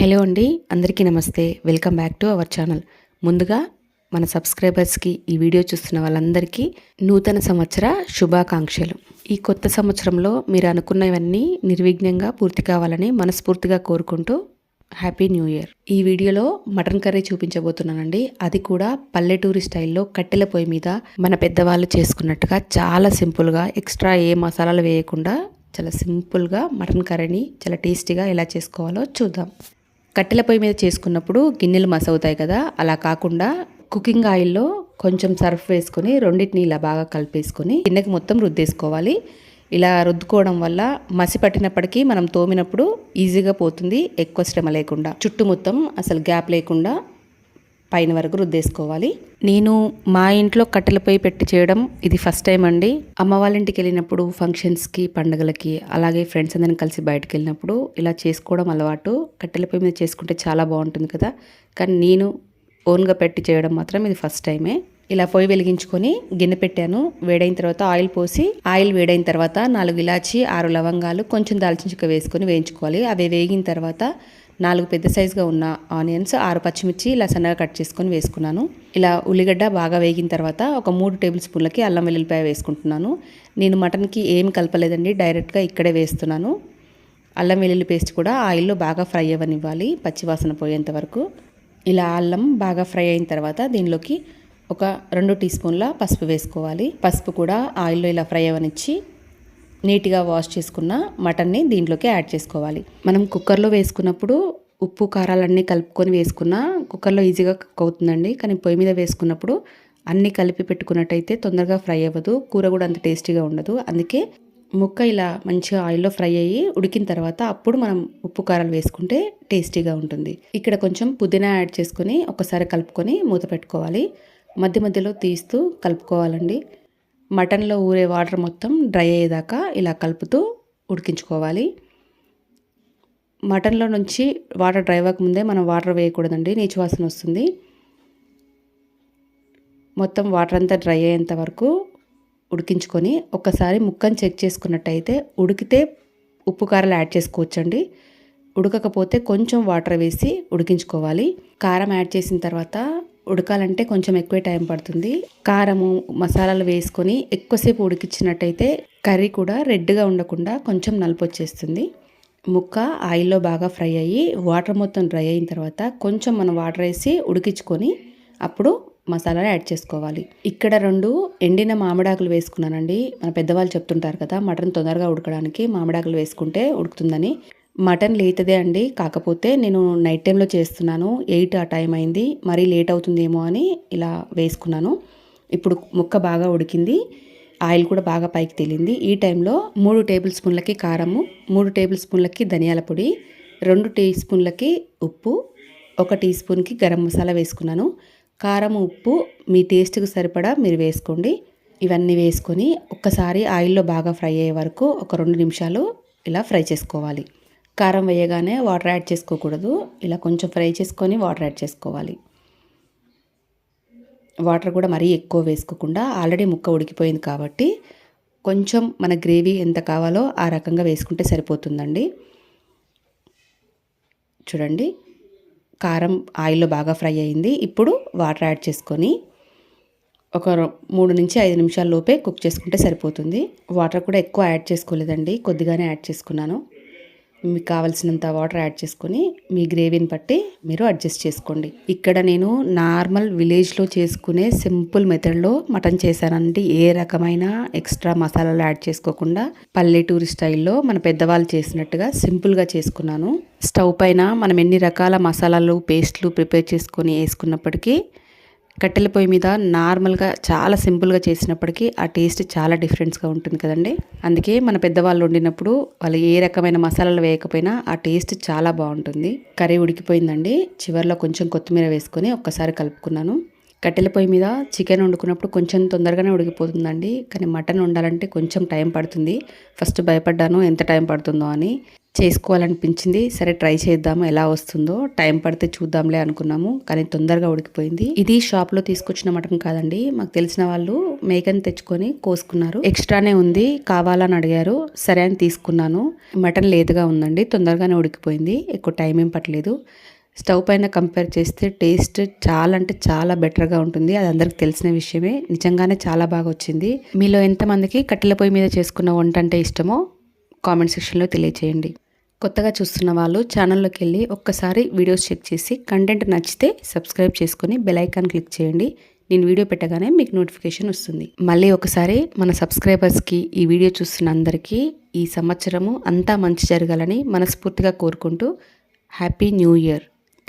Hello అండి అందరికీ నమస్తే. Welcome back to our channel. ముందుగా మన సబ్స్క్రైబర్స్కి ఈ వీడియో చూస్తున్న వాళ్ళందరికీ నూతన సంవత్సర శుభాకాంక్షలు. ఈ కొత్త సంవత్సరంలో మీరు అనుకున్నవన్నీ నిర్విఘ్నంగా పూర్తి కావాలని మనస్ఫూర్తిగా కోరుకుంటూ హ్యాపీ న్యూ ఇయర్. ఈ వీడియోలో మటన్ కర్రీ చూపించబోతున్నానండి. అది కూడా పల్లెటూరి స్టైల్లో కట్టెల పొయ్యి మీద మన పెద్దవాళ్ళు చేసుకున్నట్టుగా చాలా సింపుల్గా ఎక్స్ట్రా ఏ మసాలాలు వేయకుండా చాలా సింపుల్గా మటన్ కర్రీని చాలా టేస్టీగా ఎలా చేసుకోవాలో చూద్దాం. కట్టెల పొయ్యి మీద చేసుకున్నప్పుడు గిన్నెలు మసవుతాయి కదా అలా కాకుండా కుకింగ్ ఆయిల్లో కొంచెం సర్ఫ్ వేసుకొని రెండింటిని ఇలా బాగా కలిపేసుకొని గిన్నెకి మొత్తం రుద్దేసుకోవాలి. ఇలా రుద్దుకోవడం వల్ల మసి పట్టినప్పటికీ మనం తోమినప్పుడు ఈజీగా పోతుంది ఎక్కువ శ్రమ లేకుండా. చుట్టూ మొత్తం అసలు గ్యాప్ లేకుండా పైన వరకు రుద్దేసుకోవాలి. నేను మా ఇంట్లో కట్టెల పొయ్యి పెట్టి చేయడం ఇది ఫస్ట్ టైం అండి. అమ్మ వాళ్ళ ఇంటికి వెళ్ళినప్పుడు ఫంక్షన్స్కి పండుగలకి అలాగే ఫ్రెండ్స్ అందరం కలిసి బయటకు వెళ్ళినప్పుడు ఇలా చేసుకోవడం అలవాటు. కట్టెల పొయ్యి మీద చేసుకుంటే చాలా బాగుంటుంది కదా. కానీ నేను ఓన్గా పెట్టి చేయడం మాత్రం ఇది ఫస్ట్ టైమే. ఇలా పొయ్యి వెలిగించుకొని గిన్నె పెట్టాను. వేడైన తర్వాత ఆయిల్ పోసి ఆయిల్ వేడైన తర్వాత నాలుగు ఇలాచి ఆరు లవంగాలు కొంచెం దాల్చిన చెక్క వేసుకొని వేయించుకోవాలి. అవి వేగిన తర్వాత నాలుగు పెద్ద సైజుగా ఉన్న ఆనియన్స్ ఆరు పచ్చిమిర్చి ఇలా సన్నగా కట్ చేసుకొని వేసుకున్నాను. ఇలా ఉల్లిగడ్డ బాగా వేగిన తర్వాత ఒక మూడు టేబుల్ స్పూన్లకి అల్లం వెల్లుల్లిపాయ వేసుకుంటున్నాను. నేను మటన్కి ఏం కలపలేదండి డైరెక్ట్గా ఇక్కడే వేస్తున్నాను. అల్లం వెల్లుల్లి పేస్ట్ కూడా ఆయిల్లో బాగా ఫ్రై అవ్వనివ్వాలి పచ్చివాసన పోయేంత వరకు. ఇలా అల్లం బాగా ఫ్రై అయిన తర్వాత దీనిలోకి ఒక రెండు టీ స్పూన్ల పసుపు వేసుకోవాలి. పసుపు కూడా ఆయిల్లో ఇలా ఫ్రై అవ్వనిచ్చి నీట్గా వాష్ చేసుకున్న మటన్ని దీంట్లోకి యాడ్ చేసుకోవాలి. మనం కుక్కర్లో వేసుకున్నప్పుడు ఉప్పు కారాలన్నీ కలుపుకొని వేసుకున్న కుక్కర్లో ఈజీగా కుక్ అవుతుందండి. కానీ పొయ్యి మీద వేసుకున్నప్పుడు అన్నీ కలిపి పెట్టుకున్నట్టయితే తొందరగా ఫ్రై అవ్వదు. కూర కూడా అంత టేస్టీగా ఉండదు. అందుకే ముక్క ఇలా మంచిగా ఆయిల్లో ఫ్రై అయ్యి ఉడికిన తర్వాత అప్పుడు మనం ఉప్పు కారాలు వేసుకుంటే టేస్టీగా ఉంటుంది. ఇక్కడ కొంచెం పుదీనా యాడ్ చేసుకొని ఒకసారి కలుపుకొని మూత పెట్టుకోవాలి. మధ్య మధ్యలో తీస్తూ కలుపుకోవాలండి. మటన్లో ఊరే వాటర్ మొత్తం డ్రై అయ్యేదాకా ఇలా కలుపుతూ ఉడికించుకోవాలి. మటన్లో నుంచి వాటర్ డ్రై అవ్వకముందే మనం వాటర్ వేయకూడదండి నీచు వాసన వస్తుంది. మొత్తం వాటర్ అంతా డ్రై అయ్యేంత వరకు ఉడికించుకొని ఒకసారి ముక్కను చెక్ చేసుకున్నట్టయితే ఉడికితే ఉప్పు కారాలు యాడ్ చేసుకోవచ్చండి. ఉడకకపోతే కొంచెం వాటర్ వేసి ఉడికించుకోవాలి. కారం యాడ్ చేసిన తర్వాత ఉడకాలంటే కొంచెం ఎక్కువ టైం పడుతుంది. కారము మసాలాలు వేసుకొని ఎక్కువసేపు ఉడికించినట్టయితే కర్రీ కూడా రెడ్గా ఉండకుండా కొంచెం నలుపు వచ్చేస్తుంది ముక్క ఆయిల్లో బాగా ఫ్రై అయ్యి వాటర్ మొత్తం డ్రై అయిన తర్వాత కొంచెం మనం వాటర్ వేసి ఉడికించుకొని అప్పుడు మసాలాలు యాడ్ చేసుకోవాలి. ఇక్కడ రెండు ఎండిన మామిడాకులు వేసుకున్నానండి. మన పెద్దవాళ్ళు చెప్తుంటారు కదా మటన్ తొందరగా ఉడకడానికి మామిడాకులు వేసుకుంటే ఉడుకుతుందని. మటన్ లేతదే అండి. కాకపోతే నేను నైట్ టైంలో చేస్తున్నాను. ఎయిట్ ఆ టైం అయింది. మరీ లేట్ అవుతుందేమో అని ఇలా వేసుకున్నాను. ఇప్పుడు ముక్క బాగా ఉడికింది. ఆయిల్ కూడా బాగా పైకి తేలింది. ఈ టైంలో మూడు టేబుల్ స్పూన్లకి కారము మూడు టేబుల్ స్పూన్లకి ధనియాల పొడి రెండు టీ స్పూన్లకి ఉప్పు ఒక టీ స్పూన్కి గరం మసాలా వేసుకున్నాను. కారం ఉప్పు మీ టేస్ట్కి సరిపడా మీరు వేసుకోండి. ఇవన్నీ వేసుకొని ఒక్కసారి ఆయిల్లో బాగా ఫ్రై అయ్యే వరకు ఒక రెండు నిమిషాలు ఇలా ఫ్రై చేసుకోవాలి. కారం వేయగానే వాటర్ యాడ్ చేసుకోకూడదు. ఇలా కొంచెం ఫ్రై చేసుకొని వాటర్ యాడ్ చేసుకోవాలి. వాటర్ కూడా మరీ ఎక్కువ వేసుకోకుండా ఆల్రెడీ ముక్క ఉడికిపోయింది కాబట్టి కొంచెం మన గ్రేవీ ఎంత కావాలో ఆ రకంగా వేసుకుంటే సరిపోతుందండి. చూడండి. కారం ఆయిల్లో బాగా ఫ్రై అయింది. ఇప్పుడు వాటర్ యాడ్ చేసుకొని ఒక మూడు నుంచి ఐదు నిమిషాల లోపే కుక్ చేసుకుంటే సరిపోతుంది. వాటర్ కూడా ఎక్కువ యాడ్ చేసుకోలేదండి. కొద్దిగానే యాడ్ చేసుకున్నాను. మీకు కావాల్సినంత వాటర్ యాడ్ చేసుకొని మీ గ్రేవీని బట్టి మీరు అడ్జస్ట్ చేసుకోండి. ఇక్కడ నేను నార్మల్ విలేజ్లో చేసుకునే సింపుల్ మెథడ్లో మటన్ చేశానండి. ఏ రకమైన ఎక్స్ట్రా మసాలాలు యాడ్ చేసుకోకుండా పల్లెటూరి స్టైల్లో మన పెద్దవాళ్ళు చేసినట్టుగా సింపుల్గా చేసుకున్నాను. స్టవ్ పైన మనం ఎన్ని రకాల మసాలాలు పేస్ట్లు ప్రిపేర్ చేసుకొని వేసుకున్నప్పటికీ కట్టెల పొయ్యి మీద నార్మల్గా చాలా సింపుల్గా చేసినప్పటికీ ఆ టేస్ట్ చాలా డిఫరెన్స్గా ఉంటుంది కదండి. అందుకే మన పెద్దవాళ్ళు వండినప్పుడు వాళ్ళు ఏ రకమైన మసాలాలు వేయకపోయినా ఆ టేస్ట్ చాలా బాగుంటుంది. కర్రీ ఉడికిపోయిందండి. చివరిలో కొంచెం కొత్తిమీర వేసుకొని ఒక్కసారి కలుపుకున్నాను. కట్టెల పొయ్యి మీద చికెన్ వండుకున్నప్పుడు కొంచెం తొందరగానే ఉడికిపోతుందండి. కానీ మటన్ వండాలంటే కొంచెం టైం పడుతుంది. ఫస్ట్ భయపడ్డాను ఎంత టైం పడుతుందో అని. చేసుకోవాలనిపించింది. సరే ట్రై చేద్దాము ఎలా వస్తుందో. టైం పడితే చూద్దాంలే అనుకున్నాము కానీ తొందరగా ఉడికిపోయింది. ఇది షాప్లో తీసుకొచ్చిన మటన్ కాదండి. మాకు తెలిసిన వాళ్ళు మేకని తెచ్చుకొని కోసుకున్నారు. ఎక్స్ట్రానే ఉంది కావాలని అడిగారు. సరే అని తీసుకున్నాను. మటన్ లేదుగా ఉందండి తొందరగానే ఉడికిపోయింది. ఎక్కువ టైం ఏం పట్టలేదు. స్టవ్ పైన కంపేర్ చేస్తే టేస్ట్ చాలా అంటే చాలా బెటర్గా ఉంటుంది. అది అందరికి తెలిసిన విషయమే. నిజంగానే చాలా బాగా వచ్చింది. మీలో ఎంతమందికి కట్టెల పొయ్యి మీద చేసుకున్న వంట అంటే ఇష్టమో కామెంట్ సెక్షన్లో తెలియచేయండి. కొత్తగా చూస్తున్న వాళ్ళు ఛానల్లోకి వెళ్ళి ఒక్కసారి వీడియోస్ చెక్ చేసి కంటెంట్ నచ్చితే సబ్స్క్రైబ్ చేసుకుని బెలైకాన్ క్లిక్ చేయండి. నేను వీడియో పెట్టగానే మీకు నోటిఫికేషన్ వస్తుంది. మళ్ళీ ఒకసారి మన సబ్స్క్రైబర్స్కి ఈ వీడియో చూస్తున్న అందరికీ ఈ సంవత్సరము అంతా మంచి జరగాలని మనస్ఫూర్తిగా కోరుకుంటూ happy new year.